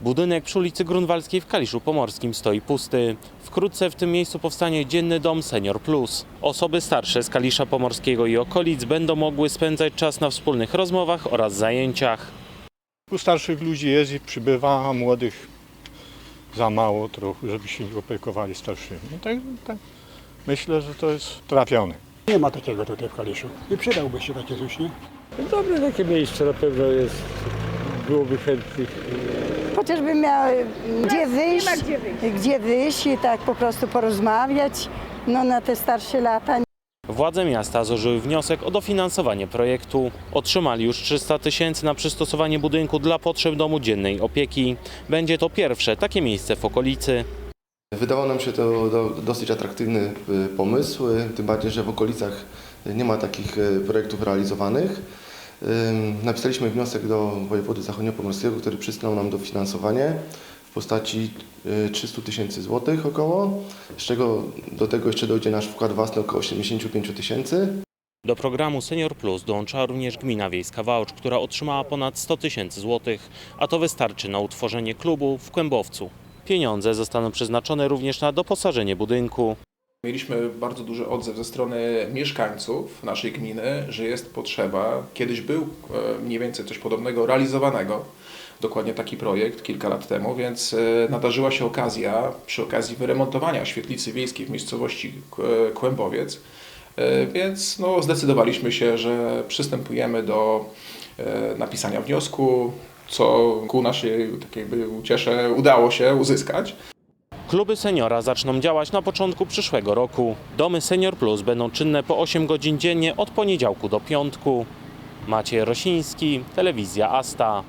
Budynek przy ulicy Grunwaldzkiej w Kaliszu Pomorskim stoi pusty. Wkrótce w tym miejscu powstanie dzienny dom Senior Plus. Osoby starsze z Kalisza Pomorskiego i okolic będą mogły spędzać czas na wspólnych rozmowach oraz zajęciach. U starszych ludzi jest i przybywa, a młodych za mało trochę, żeby się nie opiekowali starszymi. No tak, tak. Myślę, że to jest trafione. Nie ma takiego tutaj w Kaliszu. I przydałby się takie coś, nie? Dobre takie miejsce na pewno jest. Byłoby chętnych. Chociażby miał gdzie wyjść, gdzie wyjść i tak po prostu porozmawiać no, na te starsze lata. Władze miasta złożyły wniosek o dofinansowanie projektu. Otrzymali już 300 tysięcy na przystosowanie budynku dla potrzeb domu dziennej opieki. Będzie to pierwsze takie miejsce w okolicy. Wydawał nam się to do, dosyć atrakcyjny y, pomysł, y, tym bardziej, że w okolicach nie ma takich y, projektów realizowanych. Napisaliśmy wniosek do wojewody zachodniopomorskiego, który przyznał nam dofinansowanie w postaci y, 300 tysięcy złotych około, z czego do tego jeszcze dojdzie nasz wkład własny około 75 tysięcy. Do programu Senior Plus dołączyła również gmina wiejska Wałcz, która otrzymała ponad 100 tysięcy złotych, a to wystarczy na utworzenie klubu w Kłębowcu. Pieniądze zostaną przeznaczone również na doposażenie budynku. Mieliśmy bardzo duży odzew ze strony mieszkańców naszej gminy, że jest potrzeba. Kiedyś był e, mniej więcej coś podobnego realizowanego, dokładnie taki projekt kilka lat temu, więc e, nadarzyła się okazja przy okazji wyremontowania świetlicy wiejskiej w miejscowości e, Kłębowiec, więc no, zdecydowaliśmy się, że przystępujemy do napisania wniosku, co ku naszej tak jakby uciesze udało się uzyskać. Kluby seniora zaczną działać na początku przyszłego roku. Domy Senior Plus będą czynne po 8 godzin dziennie od poniedziałku do piątku. Maciej Rosiński, Telewizja Asta.